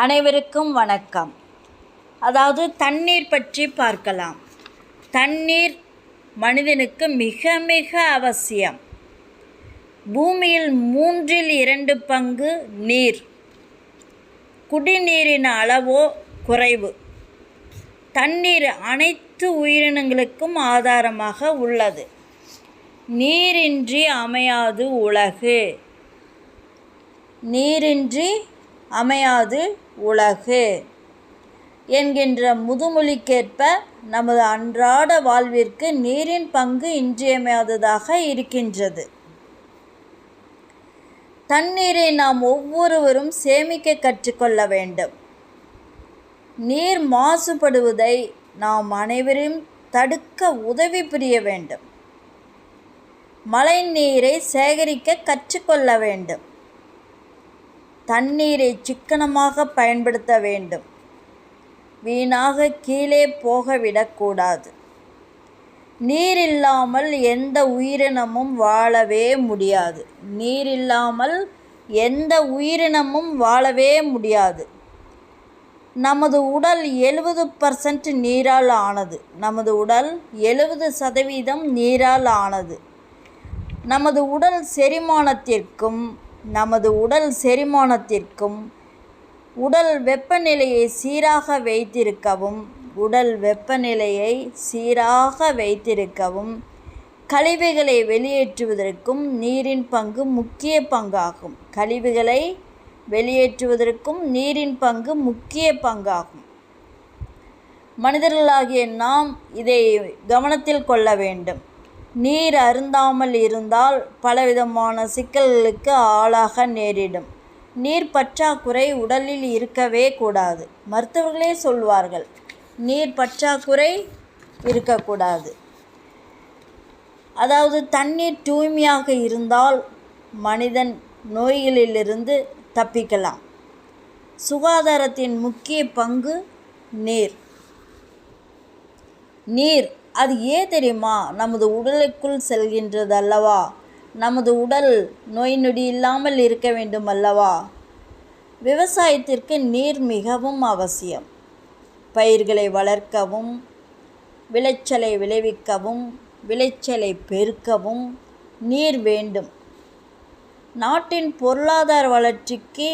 அனைவருக்கும் வணக்கம். அதாவது தண்ணீர் பற்றி பார்க்கலாம். தண்ணீர் மனிதனுக்கு மிக மிக அவசியம். பூமியில் மூன்றில் இரண்டு பங்கு நீர். குடிநீரின் அளவோ குறைவு. தண்ணீர் அனைத்து உயிரினங்களுக்கும் ஆதாரமாக உள்ளது. நீரின்றி அமையாது உலகு. நீரின்றி அமையாது உலகு. என்கின்ற முதுமொழிக்கேற்ப நமது அன்றாட வாழ்விற்கு நீரின் பங்கு இன்றியமையாததாக இருக்கின்றது. தண்ணீரை நாம் ஒவ்வொருவரும் சேமிக்க கற்றுக்கொள்ள வேண்டும். நீர் மாசுபடுவதை நாம் அனைவரும் தடுக்க உதவி புரிய வேண்டும். மழை நீரை சேகரிக்க கற்றுக்கொள்ள வேண்டும். தண்ணீரை சிக்கனமாக பயன்படுத்த வேண்டும். வீணாக கீழே போகவிடக்கூடாது நீர் இல்லாமல் எந்த உயிரினமும் வாழவே முடியாது. நீர் இல்லாமல் எந்த உயிரினமும் வாழவே முடியாது. நமது உடல் எழுபது பர்சன்ட் நீரால் ஆனது. நமது உடல் எழுபது சதவீதம் நீரால் ஆனது. நமது உடல் செரிமானத்திற்கும் நமது உடல் செரிமானத்திற்கும் உடல் வெப்பநிலையை சீராக வைத்திருக்கவும் உடல் வெப்பநிலையை சீராக வைத்திருக்கவும் கழிவுகளை வெளியேற்றுவதற்கும் நீரின் பங்கு முக்கிய பங்காகும். கழிவுகளை வெளியேற்றுவதற்கும் நீரின் பங்கு முக்கிய பங்காகும். மனிதர்களாகிய நாம் இதை கவனத்தில் கொள்ள வேண்டும். நீர் அருந்தாமல் இருந்தால் பலவிதமான சிக்கல்களுக்கு ஆளாக நேரிடும். நீர் பற்றாக்குறை உடலில் இருக்கவே கூடாது. மருத்துவர்களே சொல்வார்கள் நீர் பற்றாக்குறை இருக்கக்கூடாது. அதாவது தண்ணீர் தூய்மையாக இருந்தால் மனிதன் நோய்களிலிருந்து தப்பிக்கலாம். சுகாதாரத்தின் முக்கிய பங்கு நீர். நீர் அது ஏன் தெரியுமா? நமது உடலுக்குள் செல்கின்றது அல்லவா நமது உடல் நோய் நொடி இல்லாமல் இருக்க வேண்டும் அல்லவா விவசாயத்திற்கு நீர் மிகவும் அவசியம். பயிர்களை வளர்க்கவும் விளைச்சலை விளைவிக்கவும் விளைச்சலை பெருக்கவும் நீர் வேண்டும். நாட்டின் பொருளாதார வளர்ச்சிக்கு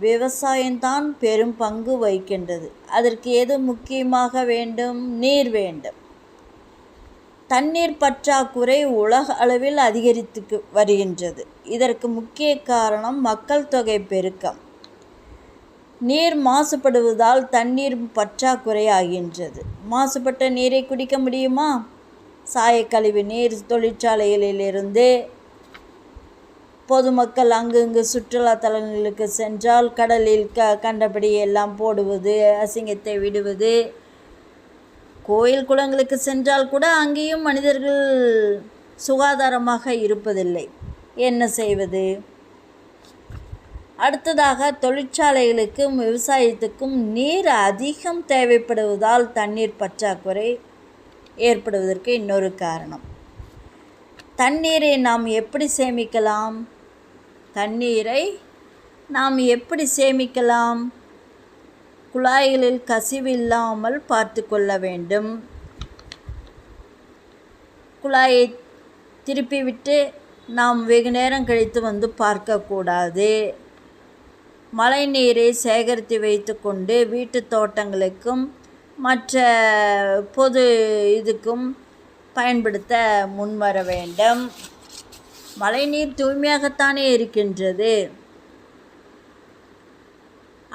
விவசாயம்தான் பெரும் பங்கு வகிக்கின்றது. அதற்கு எது முக்கியமாக வேண்டும்? நீர் வேண்டும். தண்ணீர் பற்றாக்குறை உலக அளவில் அதிகரித்து வருகின்றது. இதற்கு முக்கிய காரணம் மக்கள் தொகை பெருக்கம். நீர் மாசுபடுவதால் தண்ணீர் பற்றாக்குறை ஆகின்றது. மாசுபட்ட நீரை குடிக்க முடியுமா? சாயக்கழிவு நீர் தொழிற்சாலைகளிலிருந்து பொதுமக்கள் அங்கங்கு சுற்றுலா தலங்களுக்கு சென்றால் கடலில் க கண்டபடி எல்லாம் போடுவது அசிங்கத்தை விடுவது கோயில் குளங்களுக்கு சென்றால் கூட அங்கேயும் மனிதர்கள் சுகாதாரமாக இருப்பதில்லை. என்ன செய்வது? அடுத்ததாக தொழிற்சாலைகளுக்கும் விவசாயத்துக்கும் நீர் அதிகம் தேவைப்படுவதால் தண்ணீர் பற்றாக்குறை ஏற்படுவதற்கு இன்னொரு காரணம். தண்ணீரை நாம் எப்படி சேமிக்கலாம்? தண்ணீரை நாம் எப்படி சேமிக்கலாம்? குழாய்களில் கசிவில்லாமல் பார்த்து கொள்ள வேண்டும். குழாயை திருப்பிவிட்டு நாம் வெகு நேரம் கழித்து வந்து பார்க்கக்கூடாது மழை நீரை சேகரித்து வைத்துக்கொண்டு வீட்டு தோட்டங்களுக்கும் மற்ற பொது இதுக்கும் பயன்படுத்த முன்வர வேண்டும். மழைநீர் தூய்மையாகத்தானே இருக்கின்றது?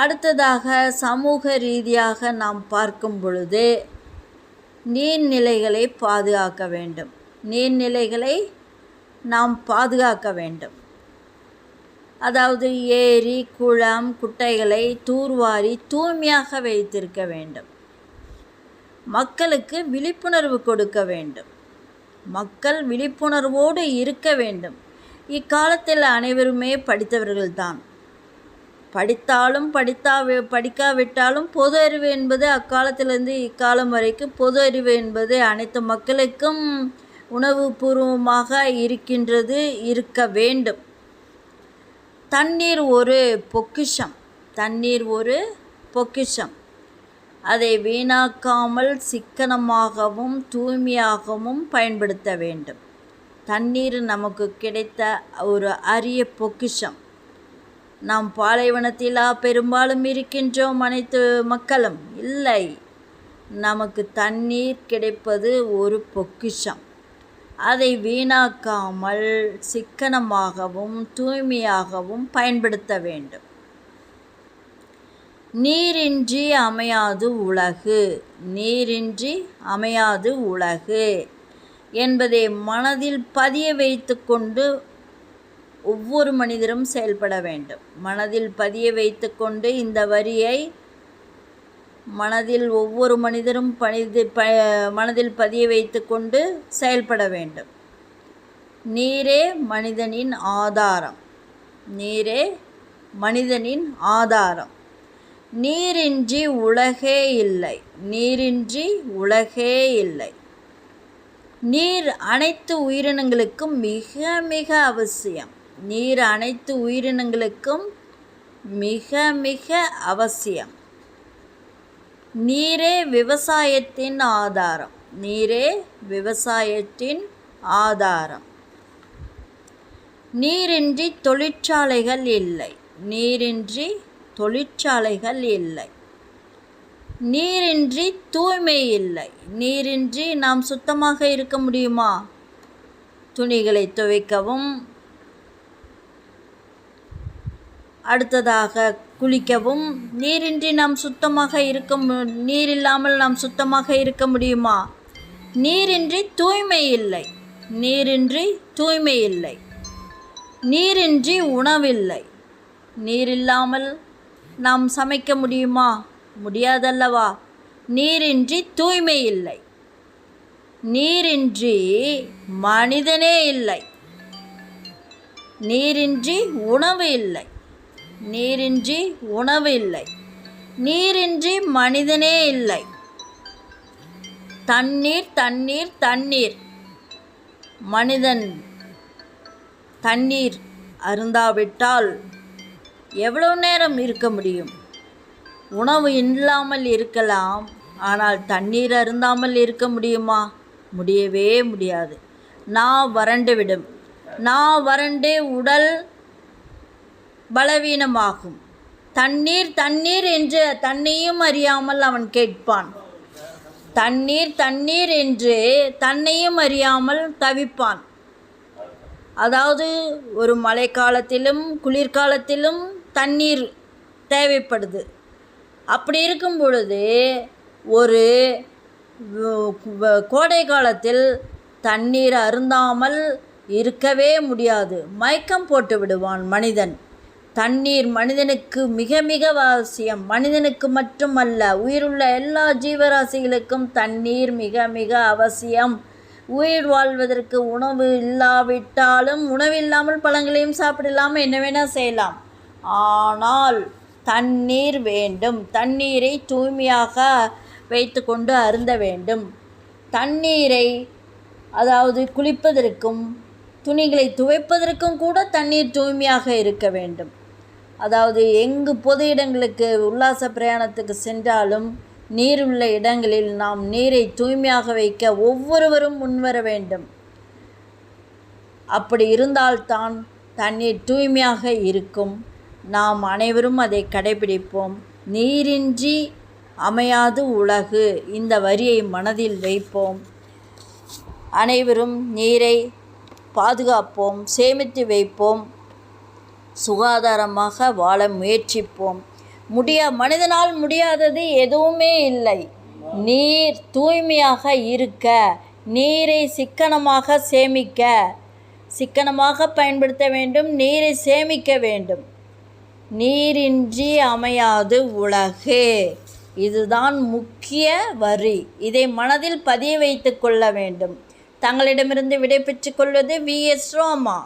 அடுத்ததாக சமூக ரீதியாக நாம் பார்க்கும் பொழுது நீர்நிலைகளை பாதுகாக்க வேண்டும். நீர்நிலைகளை நாம் பாதுகாக்க வேண்டும். அதாவது ஏரி குளம் குட்டைகளை தூர்வாரி தூய்மையாக வைத்திருக்க வேண்டும். மக்களுக்கு விழிப்புணர்வு கொடுக்க வேண்டும். மக்கள் விழிப்புணர்வோடு இருக்க வேண்டும். இக்காலத்தில் அனைவருமே படித்தவர்கள்தான். படித்தாலும் படித்தா படிக்காவிட்டாலும் பொது அறிவு என்பது அக்காலத்திலிருந்து இக்காலம் வரைக்கும் பொது அறிவு என்பது அனைத்து மக்களுக்கும் உணவுபூர்வமாக இருக்கின்றது இருக்க வேண்டும். தண்ணீர் ஒரு பொக்கிஷம். தண்ணீர் ஒரு பொக்கிஷம். அதை வீணாக்காமல் சிக்கனமாகவும் தூய்மையாகவும் பயன்படுத்த வேண்டும். தண்ணீர் நமக்கு கிடைத்த ஒரு அரிய பொக்கிஷம். நாம் பாலைவனத்திலா பெரும்பாலும் இருக்கின்றோம் அனைத்து மக்களும். இல்லை நமக்கு தண்ணீர் கிடைப்பது ஒரு பொக்கிஷம். அதை வீணாக்காமல் சிக்கனமாகவும் தூய்மையாகவும் பயன்படுத்த வேண்டும். நீரின்றி அமையாது உலகு நீரின்றி அமையாது உலகு என்பதை மனதில் பதிய வைத்து கொண்டு ஒவ்வொரு மனிதரும் செயல்பட வேண்டும். மனதில் பதிய வைத்து கொண்டு இந்த வரியை மனதில் ஒவ்வொரு மனிதரும் பணிது ப மனதில் பதிய வைத்து கொண்டு செயல்பட வேண்டும். நீரே மனிதனின் ஆதாரம். நீரே மனிதனின் ஆதாரம். நீரின்றி உலகே இல்லை. நீரின்றி உலகே இல்லை. நீர் அனைத்து உயிரினங்களுக்கும் மிக மிக அவசியம். நீர் அனைத்து உயிரினங்களுக்கும் மிக மிக அவசியம். நீரே விவசாயத்தின் ஆதாரம். நீரே விவசாயத்தின் ஆதாரம். நீரின்றி தொழிற்சாலைகள் இல்லை. நீரின்றி தொழிற்சாலைகள் இல்லை. நீரின்றி தூய்மை இல்லை. நீரின்றி நாம் சுத்தமாக இருக்க முடியுமா? துணிகளை துவைக்கவும் அடுத்ததாக குளிக்கவும். நீரின்றி நாம் சுத்தமாக இருக்க நீர் இல்லாமல் நாம் சுத்தமாக இருக்க முடியுமா? நீரின்றி தூய்மை இல்லை. நீரின்றி தூய்மை இல்லை. நீரின்றி உணவில்லை. நீர் இல்லாமல் நாம் சமைக்க முடியுமா? முடியாதல்லவா? நீரின்றி தூய்மை இல்லை. நீரின்றி மனிதனே இல்லை. நீரின்றி உணவு இல்லை. நீரின்றி உணவு இல்லை நீரின்றி மனிதனே இல்லை. தண்ணீர் தண்ணீர் தண்ணீர். மனிதன் தண்ணீர் அருந்தாவிட்டால் எவ்வளோ நேரம் இருக்க முடியும்? உணவு இல்லாமல் இருக்கலாம். ஆனால் தண்ணீர் அருந்தாமல் இருக்க முடியுமா? முடியவே முடியாது. நான் வறண்டு விடும். நான் வறண்டு உடல் பலவீனமாகும். தண்ணீர் தண்ணீர் என்று தன்னையும் அறியாமல் அவன் கேட்பான். தண்ணீர் தண்ணீர் என்று தன்னையும் அறியாமல் தவிப்பான். அதாவது ஒரு மழைக்காலத்திலும் குளிர்காலத்திலும் தண்ணீர் தேவைப்படுது. அப்படி இருக்கும் பொழுது ஒரு கோடை காலத்தில் தண்ணீர் அருந்தாமல் இருக்கவே முடியாது. மயக்கம் போட்டு விடுவான் மனிதன். தண்ணீர் மனிதனுக்கு மிக மிக அவசியம். மனிதனுக்கு மட்டுமல்ல உயிருள்ள எல்லா ஜீவராசிகளுக்கும் தண்ணீர் மிக மிக அவசியம். உயிர் வாழ்வதற்கு உணவு இல்லாவிட்டாலும் உணவு இல்லாமல் பழங்களையும் சாப்பிடலாம் என்ன வேணால் செய்யலாம். ஆனால் தண்ணீர் வேண்டும். தண்ணீரை தூய்மையாக வைத்துக்கொண்டு அருந்த வேண்டும். தண்ணீரை அதாவது குளிப்பதற்கும் துணிகளை துவைப்பதற்கும் கூட தண்ணீர் தூய்மையாக இருக்க வேண்டும். அதாவது எங்கு பொது இடங்களுக்கு உல்லாச பிரயாணத்துக்கு சென்றாலும் நீர் உள்ள இடங்களில் நாம் நீரை தூய்மையாக வைக்க ஒவ்வொருவரும் முன்வர வேண்டும். அப்படி இருந்தால்தான் தண்ணீர் தூய்மையாக இருக்கும். நாம் அனைவரும் அதை கடைபிடிப்போம். நீரின்றி அமையாது உலகு. இந்த வரியை மனதில் வைப்போம். அனைவரும் நீரை பாதுகாப்போம் சேமித்து வைப்போம். சுகாதாரமாக வாழ முயற்சிப்போம். முடியா மனிதனால் முடியாதது எதுவுமே இல்லை. நீர் தூய்மையாக இருக்க நீரை சிக்கனமாக சேமிக்க சிக்கனமாக பயன்படுத்த வேண்டும் நீரை சேமிக்க வேண்டும். நீரின்றி அமையாது உலகு. இதுதான் முக்கிய வரி. இதை மனதில் பதிய வைத்து கொள்ள வேண்டும். தங்களிடமிருந்து விடைபெற்றுக் கொள்வது வி எஸ் ரோமா.